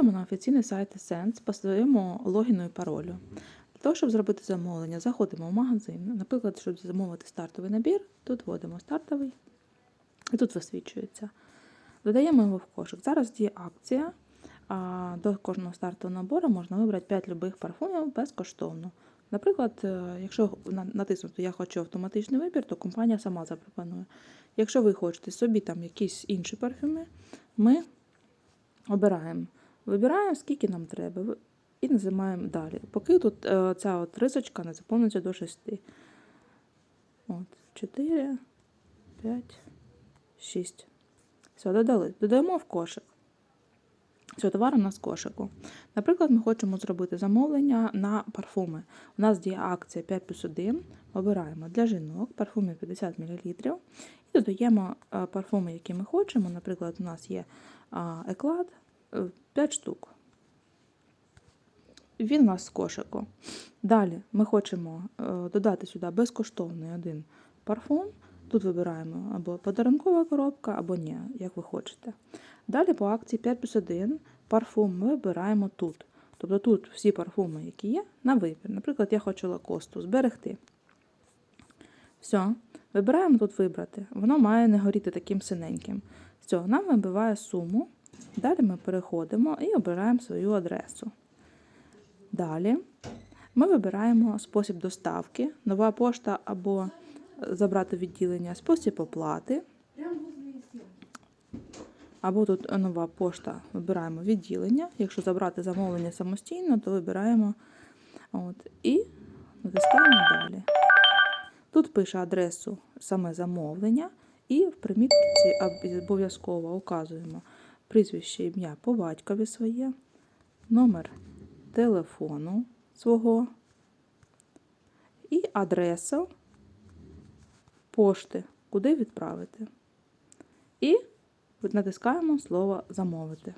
Заходимо на офіційний сайт Essence по своєму логіну і паролю. Для того, щоб зробити замовлення, заходимо в магазин. Наприклад, щоб замовити стартовий набір, тут вводимо стартовий і тут висвічується. Додаємо його в кошик. Зараз діє акція. До кожного стартового набору можна вибрати 5 любих парфумів безкоштовно. Наприклад, е, якщо натиснути Я хочу автоматичний вибір, то компанія сама запропонує. Якщо ви хочете собі там якісь інші парфюми, ми обираємо. Вибираємо, скільки нам треба, і нажимаємо далі. Поки тут е, ця от рисочка не заповниться до 6. От, 4, 5, 6. Все, додали. Додаємо в кошик. Все, товар у нас в кошику. Наприклад, ми хочемо зробити замовлення на парфуми. У нас діє акція 5 плюс 1. Обираємо для жінок парфуми 50 мл і додаємо е, парфуми, які ми хочемо. Наприклад, у нас є еклад 5 штук. Він у нас з кошику. Далі ми хочемо е, додати сюди безкоштовний один парфум. Тут вибираємо або подарункова коробка, або ні, як ви хочете. Далі по акції 5 плюс 1 парфум ми вибираємо тут. Тобто тут всі парфуми, які є, на вибір. Наприклад, я хочу лакосту зберегти. Все, вибираємо тут вибрати. Воно має не горіти таким синеньким. Все, нам вибиває суму. Далі ми переходимо і обираємо свою адресу. Далі ми вибираємо спосіб доставки, нова пошта або забрати відділення, спосіб оплати. Або тут нова пошта, вибираємо відділення. Якщо забрати замовлення самостійно, то вибираємо от, і натискаємо далі. Тут пише адресу саме замовлення, і в примітці обов'язково указуємо прізвище ім'я по батькові своє, номер телефону свого і адреса пошти, куди відправити. І натискаємо слово замовити.